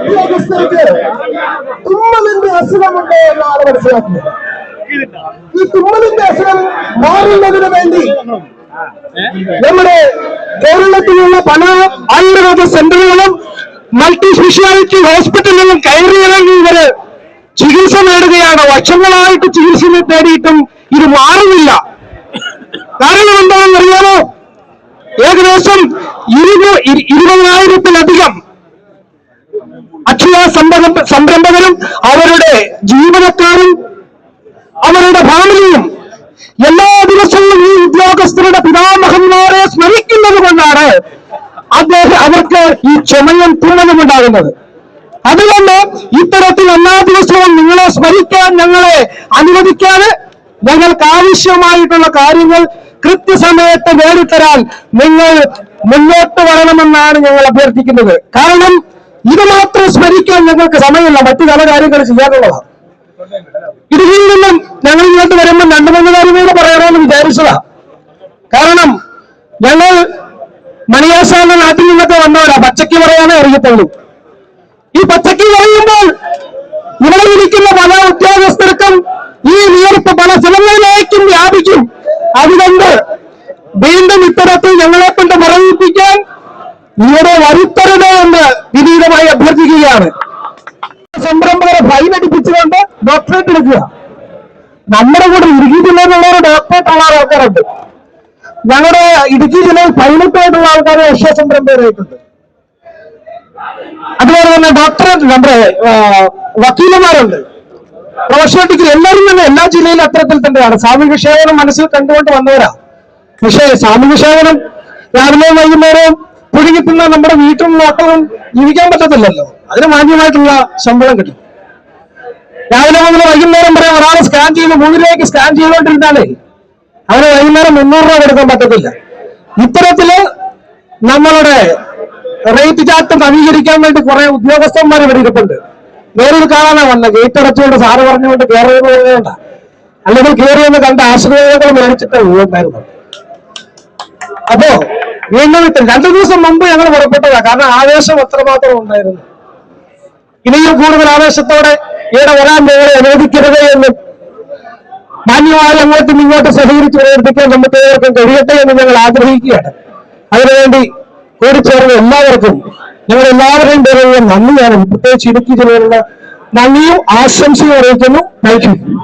നിങ്ങൾക്ക് തുമ്മലിന്റെ അസുഖമുണ്ട് എന്നാണ് മനസ്സിലാക്കുന്നത്. ഈ തുമ്മലിന്റെ അസുഖം മാറുന്നതിന് വേണ്ടി നമ്മുടെ കേരളത്തിലുള്ള പല ആയുർവേദ സെന്ററുകളും മൾട്ടി സ്പെഷ്യാലിറ്റി ഹോസ്പിറ്റലുകളും കയറിയിറങ്ങി ഇവർ ചികിത്സ നേടുകയാണ്. വർഷങ്ങളായിട്ട് ചികിത്സ തേടിയിട്ടും ഇത് മാറുന്നില്ല. കാരണം എന്താണെന്ന് അറിയാമോ ഏകദേശം ഇരുപത് ഇരു- സംരംഭകരും അവരുടെ ജീവനക്കാരും അവരുടെ ഫാമിലിയും എല്ലാ ദിവസവും ഈ ഉദ്യോഗസ്ഥരുടെ പിതാമഹന്മാരെ സ്മരിക്കുന്നത് കൊണ്ടാണ് അദ്ദേഹം അവർക്ക് ഈ ചുമയും തുമ്മലും ഉണ്ടാകുന്നത്. അതുകൊണ്ട് ഇത്തരത്തിൽ എല്ലാ ദിവസവും നിങ്ങളെ സ്മരിക്കാൻ ഞങ്ങളെ അനുവദിക്കാതെ ഞങ്ങൾക്ക് ആവശ്യമായിട്ടുള്ള കാര്യങ്ങൾ കൃത്യസമയത്ത് നേടിത്തരാൻ നിങ്ങൾ മുന്നോട്ട് വരണമെന്നാണ് ഞങ്ങൾ അഭ്യർത്ഥിക്കുന്നത്. കാരണം ഇത് മാത്രം സ്മരിക്കാൻ ഞങ്ങൾക്ക് സമയമില്ല. മറ്റു പല കാര്യങ്ങൾ ചെയ്യാനുള്ളതാണ് ഇടുക്കിയിൽ നിന്നും ഞങ്ങൾ ഇങ്ങോട്ട് വരുമ്പോൾ രണ്ടു മൂന്ന് കാര്യം കൂടെ പറയണമെന്ന് വിചാരിച്ചതാ. കാരണം ഞങ്ങൾ മണിയാശാന്റെ നാട്ടിൽ നിന്നൊക്കെ വന്നവരാ. പച്ചക്ക് പറയാനേ അറിയത്തുള്ളൂ. ഈ പച്ചക്ക് പറയുമ്പോൾ ഇവിടെ ഇരിക്കുന്ന പല ഉദ്യോഗസ്ഥർക്കും ഈ വിയർപ്പ് പല സ്ഥലങ്ങളിലേക്കും വ്യാപിക്കും. അതുകൊണ്ട് വീണ്ടും ഇത്തരത്തിൽ ഞങ്ങളെ കൊണ്ട് പറയിപ്പിക്കാൻ ഇവിടെ വരുത്തരുത് എന്ന് വിനീതമായി അഭ്യർത്ഥിക്കുകയാണ്. സംരംഭകരെ ഫൈൻ അടിപ്പിച്ചുകൊണ്ട് ഡോക്ടറേറ്റ് എടുക്കുക. നമ്മുടെ കൂടെ ഇടുക്കി ജില്ലയിൽ ഒരു ഡോക്ടറേറ്റ് ഉള്ള ആൾക്കാരുണ്ട്. ഞങ്ങളുടെ ഇടുക്കി ജില്ലയിൽ പൈലറ്റായിട്ടുള്ള ആൾക്കാർ രക്ഷാ സംരംഭകരായിട്ടുണ്ട്. അതുപോലെ തന്നെ ഡോക്ടറേറ്റ് നമ്മുടെ വക്കീലന്മാരുണ്ട്. പ്രൊഫഷണൽ ഡിഗ്രി എല്ലാവരും തന്നെ എല്ലാ ജില്ലയിലും അത്തരത്തിൽ തന്നെയാണ്. സാമൂഹ്യ സേവനം മനസ്സിൽ കണ്ടുകൊണ്ട് വന്നവരാ. പക്ഷേ സാമൂഹ്യ സേവനം രാവിലെയും വൈകുന്നേരവും പുഴുകിത്തുന്ന നമ്മുടെ വീട്ടിലുള്ള മക്കളും ജീവിക്കാൻ പറ്റത്തില്ലല്ലോ. അതിന് മാന്യമായിട്ടുള്ള ശമ്പളം കിട്ടും. രാവിലെ മുതൽ വൈകുന്നേരം വരെ ഒരാളെ സ്കാൻ ചെയ്ത് മൂന്ന് സ്കാൻ ചെയ്തുകൊണ്ടിരുന്നാലേ അവന് വൈകുന്നേരം മുന്നൂറ് രൂപ കൊടുക്കാൻ പറ്റത്തില്ല. ഇത്തരത്തിൽ നമ്മളുടെ റേറ്റ് ചാർട്ട് നവീകരിക്കാൻ വേണ്ടി കുറെ ഉദ്യോഗസ്ഥന്മാർ ഇവിടെ ഇരിപ്പുണ്ട്. നേരിൽ കാണാനാ വന്നത്. ഗേറ്റ് അടച്ചുകൊണ്ട് സാറ് പറഞ്ഞുകൊണ്ട് കയറിയെന്ന് വേണ്ട. അല്ലെങ്കിൽ കയറിയെന്ന് കണ്ട ആശ്രയങ്ങൾ മേടിച്ചിട്ട് ഉണ്ടായിരുന്നു അപ്പോ വീണ്ടും ഇത്ര രണ്ടു ദിവസം മുമ്പ് ഞങ്ങൾ പുറപ്പെട്ടതാ. കാരണം ആവേശം അത്രമാത്രം ഉണ്ടായിരുന്നു. ഇനിയും കൂടുതൽ ആവേശത്തോടെ ഇവിടെ വരാൻ നിങ്ങളെ അനുവദിക്കരുത് എന്നും മാന്യമായ അങ്ങോട്ടും ഇങ്ങോട്ടും സഹകരിച്ച് പ്രവർത്തിക്കാൻ നമുക്ക് ഏവർക്കും കഴിയട്ടെ എന്ന് ഞങ്ങൾ ആഗ്രഹിക്കുകയാണ്. അതിനുവേണ്ടി കൂടിച്ചേർന്ന എല്ലാവർക്കും ഞങ്ങൾ എല്ലാവരുടെയും പേരെയും നന്ദിയാണ്. പ്രത്യേകിച്ച് ഇടുക്കി ജില്ലയിലുള്ള നന്ദിയും ആശംസയും അറിയിക്കുന്നു. Thank you